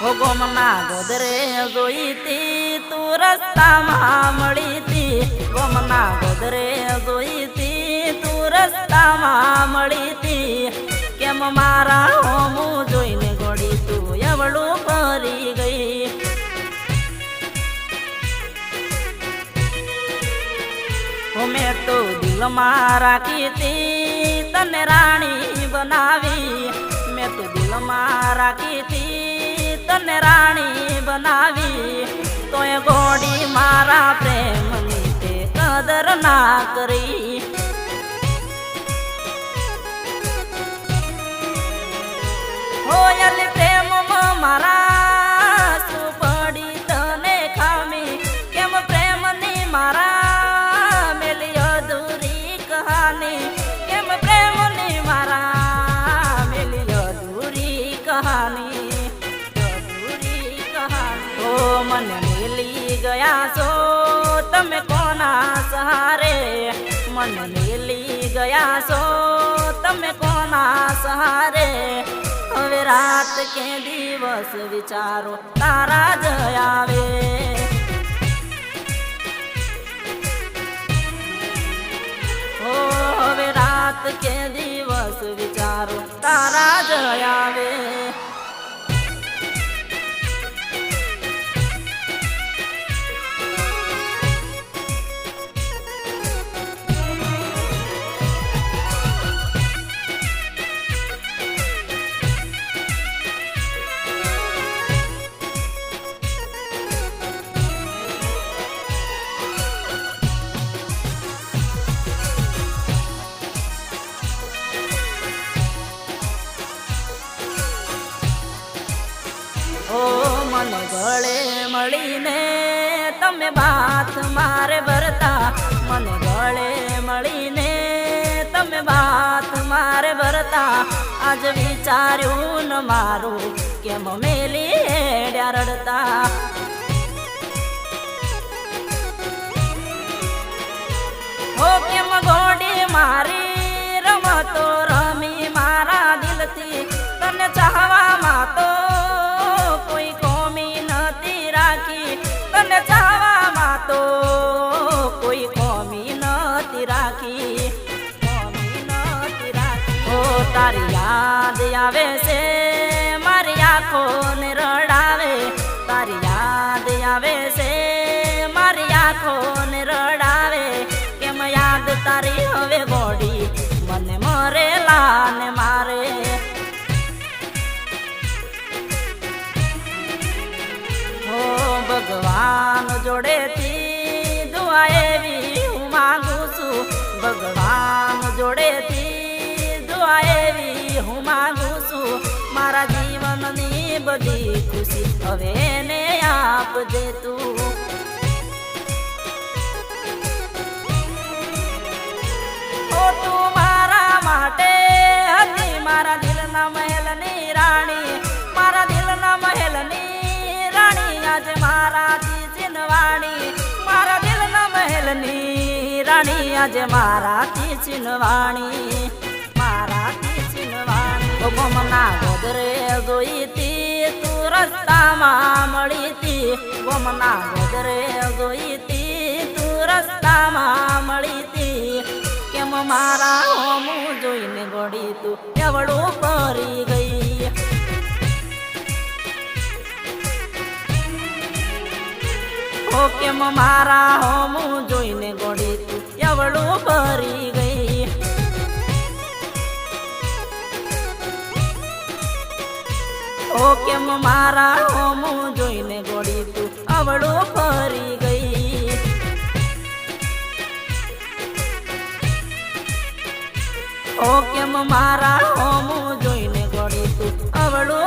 ગોમના ગોદરે જોઈતી તું રસ્તામાં મળીતી ગોમના ગોદરે જોઈતી તું રસ્તામાં મળીતી કેમ મારા હોમું જોઈને ગોળી તું એવડું ફરી ગઈ. મેં તો દિલમાં રાખી તી તને રાણી બનાવી. મેં તો દિલમાં રાખી તી તને રાણી બનાવી, તોય ગોડી મારા પ્રેમની તે કદર ના કરી. હોયલી મારા સુપડી તને ખામી, કેમ પ્રેમની મારા મેલી અધૂરી કહાની, કેમ પ્રેમની મારા મેલી અધૂરી કહાની. ગયા છો? તમે કોના સહારે મને મેલી ગયા છો? તમે કોના સહારે? હવે રાત કે દિવસ વિચારો તારા જ મને ગળે મળીને તમે વાત મારે ભરતા મને ગળે મળીને તમે વાત મારે ભરતા આજ વિચાર્યું ન મારું કેમ મેલી એડ્યા રડતા. કેમ ગોડી મારી તારી યાદ આવે છે, મારી આંખોને રડાવે. તારી યાદ આવે છે, મારી આંખોને રડાવે. કેમ યાદ તારી હવે ગોડી, મને મરેલા ને મારે. હો ભગવાન જોડેથી દુઆ એવી હું માંગુ છું. ભગવાન મારા જીવનની બધી ખુશી હવે ને આપજે તું. ઓ તું મારા માટે હતી, મારા દિલના મહેલની રાણી, મારા દિલના મહેલની રાણી, આજે મારાથી ચિનવાણી મારા દિલના મહેલની રાણી, આજે મારાથી ચિનવાણી મારાથી ગોદરે જોઈતી તું રસ્તામાં મળીતી. ગમના ઘરે જોઈતી તું રસ્તામાં મળીતી. કેમ મારા હોમું જોઈને ગોડી તું એવડું ફરી ગઈ. ઓ કેમ મારા હોમું જોઈને ગોડી તું એવડું ફરી ગઈ. ઓ કેમ મારા હોમું જોઈને ગોળી તું? આવડો ફરી ગઈ. ઓ કેમ મારા હોમું જોઈને ગોળી તું? આવડો